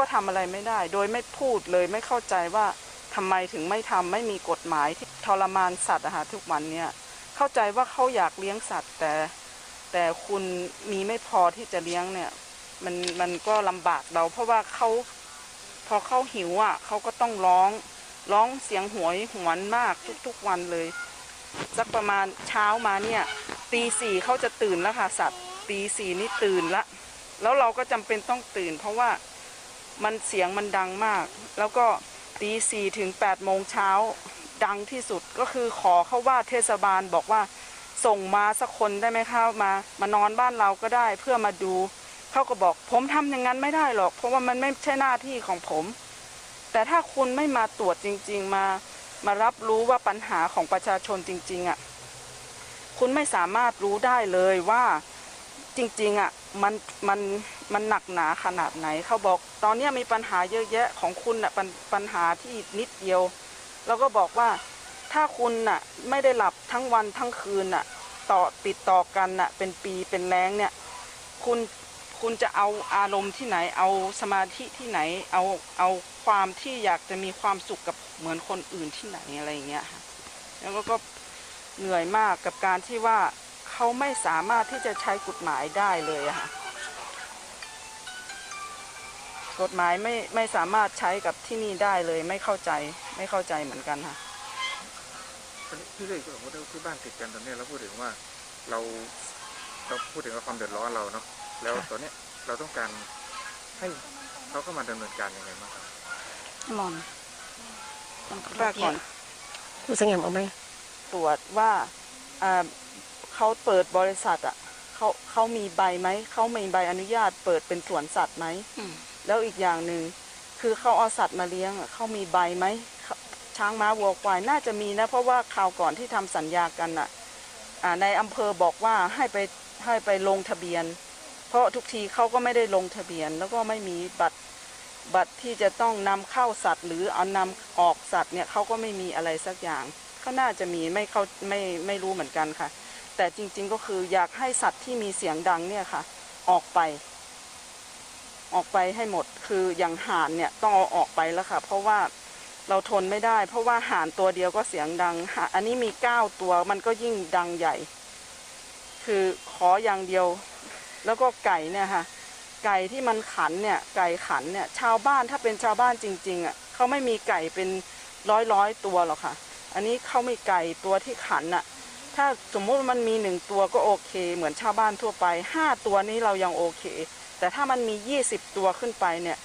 ก็ทำอะไรไม่ได้ โดยไม่พูดเลยไม่เข้าใจว่าทำไมถึงไม่ทำไม่มีกฎหมายที่ทรมานสัตว์อะค่ะทุกวันเนี่ยเข้าใจว่าเขาอยากเลี้ยงสัตว์แต่ แต่คุณมีไม่พอที่จะเลี้ยงเนี่ยมันมันก็ลำบากเราเพราะว่าเขาพอเขาหิวอะเขาก็ต้องร้องร้องเสียงหวยหวนมากทุกๆวันเลยสักประมาณเช้ามาเนี่ยตีสี่เขาจะตื่นแล้วค่ะสัตว์ตีสี่นี่ตื่นละแล้วเราก็จำเป็นต้องตื่น เพราะว่า มันเสียงมันดังมาก แล้วก็ตีสี่ถึงแปดโมงเช้าดังที่สุดก็คือขอเขาว่าเทศบาลบอกว่าส่งมาสักคนได้ไหมคะมามานอนบ้านเราก็ได้เพื่อมาดูเขาก็บอก ผมทำอย่างนั้นไม่ได้หรอก เพราะว่ามันไม่ใช่หน้าที่ของผม แต่ถ้าคุณไม่มาตรวจจริง ๆ มามารับรู้ว่าปัญหาของประชาชนจริง ๆอะคุณไม่สามารถรู้ได้เลยว่า จริงๆอะมันมันมันหนักหนาขนาดไหน เขาบอกตอนนี้มีปัญหาเยอะแยะของคุณอะปัญปัญหาที่นิดเดียว แล้วก็บอกว่าถ้าคุณน่ะไม่ได้หลับทั้งวันทั้งคืนน่ะต่อติดต่อกันน่ะเป็นปีเป็นแรงเนี่ยคุณคุณจะเอาอารมณ์ที่ไหน เอาสมาธิที่ไหน เอาเอาความที่อยากจะมีความสุขกับเหมือนคนอื่นที่ไหนอะไรอย่างเงี้ยค่ะแล้วก็เหนื่อยมากกับการที่ว่า เขาไม่สามารถที่จะใช้กฎหมายได้เลยอะค่ะกฎหมายไม่ไม่สามารถใช้กับที่นี่ได้เลย ไม่เข้าใจไม่เข้าใจเหมือนกันค่ะพี่เลยสมมติว่าที่บ้านติดกันตอนเนี้ยเราพูดถึงว่าเราเราพูดถึงว่าความเดือดร้อนเราเนาะแล้วตอนเนี้ยเราต้องการให้เขาเข้ามาดำเนินการยังไงบ้างครับมอนป้าก่อนผู้สงบเอาไหมตรวจว่าอ่า เขาเปิดบริษัทอะเขาเขามีใบไหมเขามีใบอนุญาต เปิดเป็นสวนสัตว์ไหมแล้วอีกอย่างหนึ่งคือเขาเอาสัตว์มาเลี้ยงอะเขามีใบไหมเขาช้างม้าวัวควายน่าจะมีนะ เพราะว่าคราวก่อนที่ทำสัญญากันอะอ่าในอำเภอบอกว่าให้ไปให้ไปลงทะเบียน เพราะทุกทีเขาก็ไม่ได้ลงทะเบียน แล้วก็ไม่มีบัตรบัตรที่จะต้องนำเข้าสัตว์ หรือเอานำออกสัตว์เนี่ยเขาก็ไม่มีอะไรสักอย่างก็น่าจะมีไม่เขาไม่ไม่รู้เหมือนกันค่ะ แต่จริงๆก็คืออยากให้สัตว์ที่มีเสียงดังเนี่ยค่ะ ออกไป ออกไปให้หมดคืออย่างห่านเนี่ยต้องเอาออกไปแล้วค่ะ เพราะว่าเราทนไม่ได้ เพราะว่าห่านตัวเดียวก็เสียงดังหอันนี้มีเก้าตัวมันก็ยิ่งดังใหญ่ คือขออย่างเดียว แล้วก็ไก่เนี่ยค่ะ ไก่ที่มันขันเนี่ย ไก่ขันเนี่ย ชาวบ้านถ้าเป็นชาวบ้านจริง ๆอะเขาไม่มีไก่เป็นร้อยร้อยตัวหรอกค่ะ อันนี้เขาไมีไก่ตัวที่ขันอะ ถ้าสมมุติมันมีหนึ่งตัวก็โอเค เหมือนชาวบ้านทั่วไปห้าตัวนี้เรายังโอเค แต่ถ้ามันมียี่สิบตัวขึ้นไปเนี่ย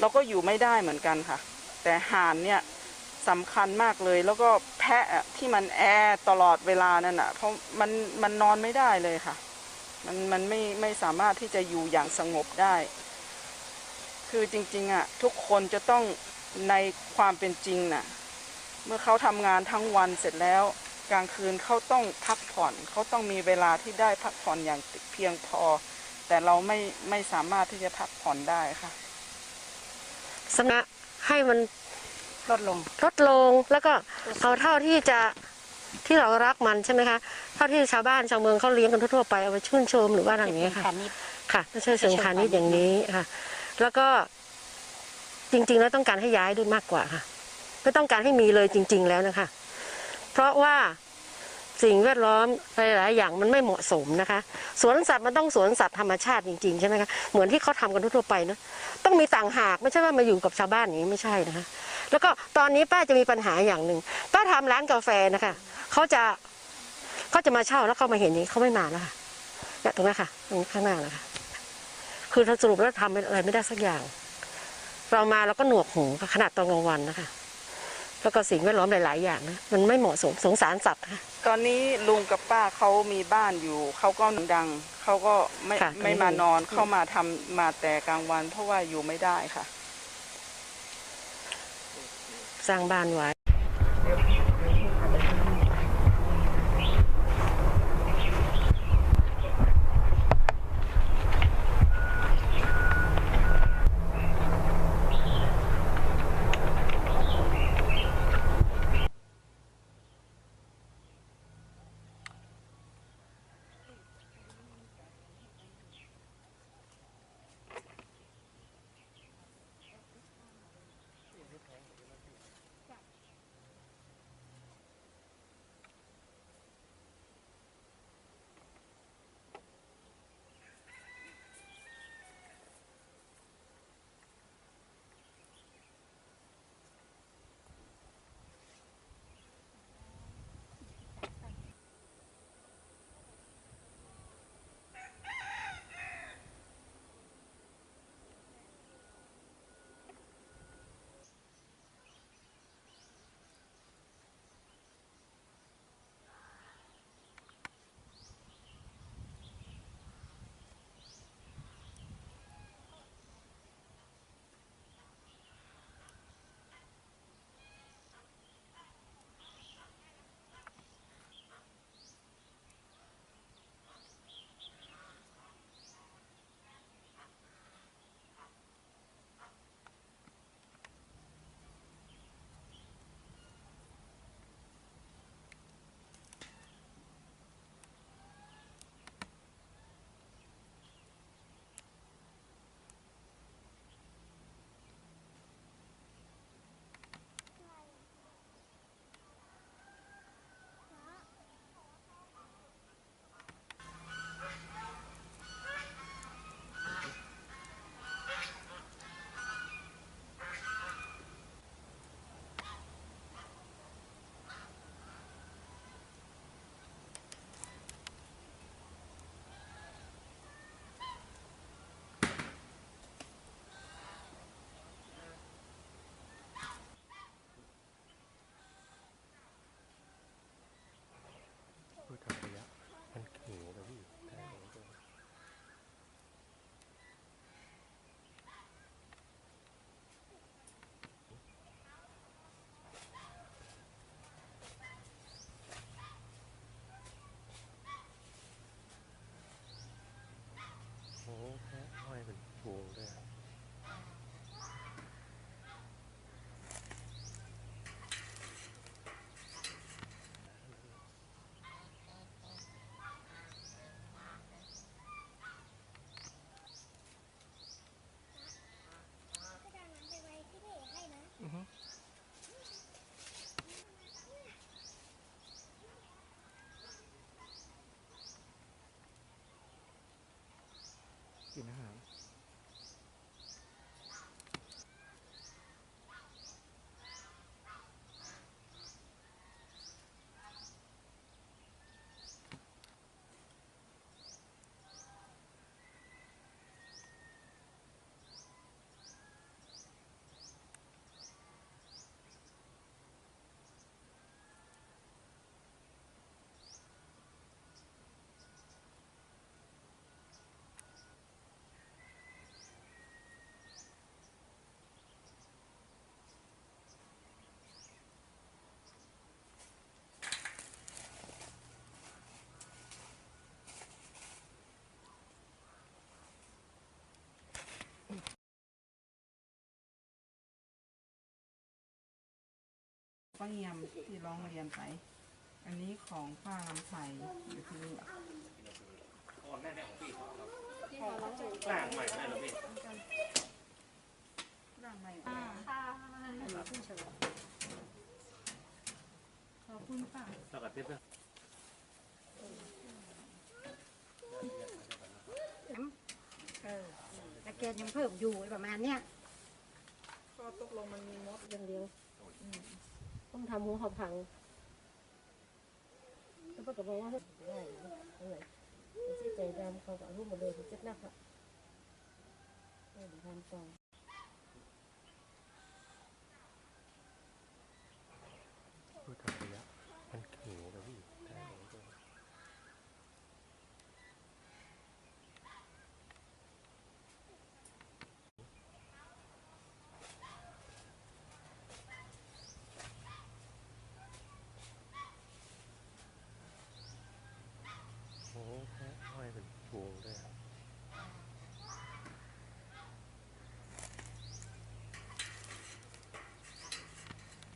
เราก็อยู่ไม่ได้เหมือนกันค่ะ แต่ห่านเนี่ยสำคัญมากเลยแล้วก็แพะอะที่มันแอตลอดเวลานั่นอะ เพราะมันมันนอนไม่ได้เลยค่ะ มันมันไม่ไม่สามารถที่จะอยู่อย่างสงบได้ คือจริงๆอะทุกคนจะต้องในความเป็นจริงน่ะ เมื่อเขาทำงานทั้งวันเสร็จแล้ว กลางคืนเขาต้องพักผ่อนเขาต้องมีเวลาที่ได้พักผ่อนอย่างเพียงพอ แต่เราไม่ไม่สามารถที่จะพักผ่อนได้ค่ะสำนักให้มันลดลงลดลงแล้วก็เอาเท่าที่จะที่เรารักมันใช่ไหมคะเท่าที่ชาวบ้านชาวเมืองเขาเลี้ยงกันทั่วๆไปเอาไปชื่นชมหรือว่าอะไรอย่างเงี้ยค่ะค่ะไม่ใช่เชิงพาณิชย์อย่างนี้ค่ะ แล้วก็จริง ๆ แล้วต้องการให้ย้ายด้วยมากกว่าค่ะไม่ต้องการให้มีเลยจริง ๆ แล้วนะคะเพ ราะว่าสิ่งแวดล้อมหลายๆอย่างมันไม่เหมาะสมนะคะ สวนสัตว์มันต้องสวนสัตว์ธรรมชาติจริงๆใช่ไหมคะเหมือนที่เขาทำกันทั่วไปเนอะต้องมีต่างหากไม่ใช่ว่ามาอยู่กับชาวบ้านอย่างนี้ไม่ใช่นะคะ แล้วก็ตอนนี้ป้าจะมีปัญหาอย่างหนึ่งป้าทำร้านกาแฟนะคะเขาจะเขาจะมาเช่าแล้วเขามาเห็นอย่างนี้เขาไม่มาแล้วค่ะเนี่ยตรงนั้ค่ะตรงข้างหน้านะคะคือถ้าสรุปแล้วทำอะไรไม่ได้สักอย่าง เรามาเราก็หนวกหูขนาดตอนกลางวันนะคะ แล้วก็สิ่งแวดล้อมหลาย ๆ อย่างนะมันไม่เหมาะสมสงสารสัตว์ค่ะ ตอนนี้ลุงกับป้าเขามีบ้านอยู่ เขาก็ดังเขาก็ไม่ค่ะ ไม่มานอนเข้ามาทำมาแต่กลางวัน เพราะว่าอยู่ไม่ได้ค่ะ สร้างบ้านไว้ ป้าเงียมที่ร้องเรียนไป อันนี้ของป้าลำไผ่อยู่ที่นี่ล่างใหม่ได้หรือพี่ร่างใหม่ขอบคุณป้าแล้วก็ติดเรื่องเออแต่แกยังเพิ่มอยู่ประมาณเนี้ยก็ตกลงมันมีมดอย่างเดียว ต้องทำหัวเขาพังแล้วก็บอกว่าได้อะไรที่ใจดำเขาก็รู้หมดเลยเจ็บนักอะเดี๋ยวทำต่อ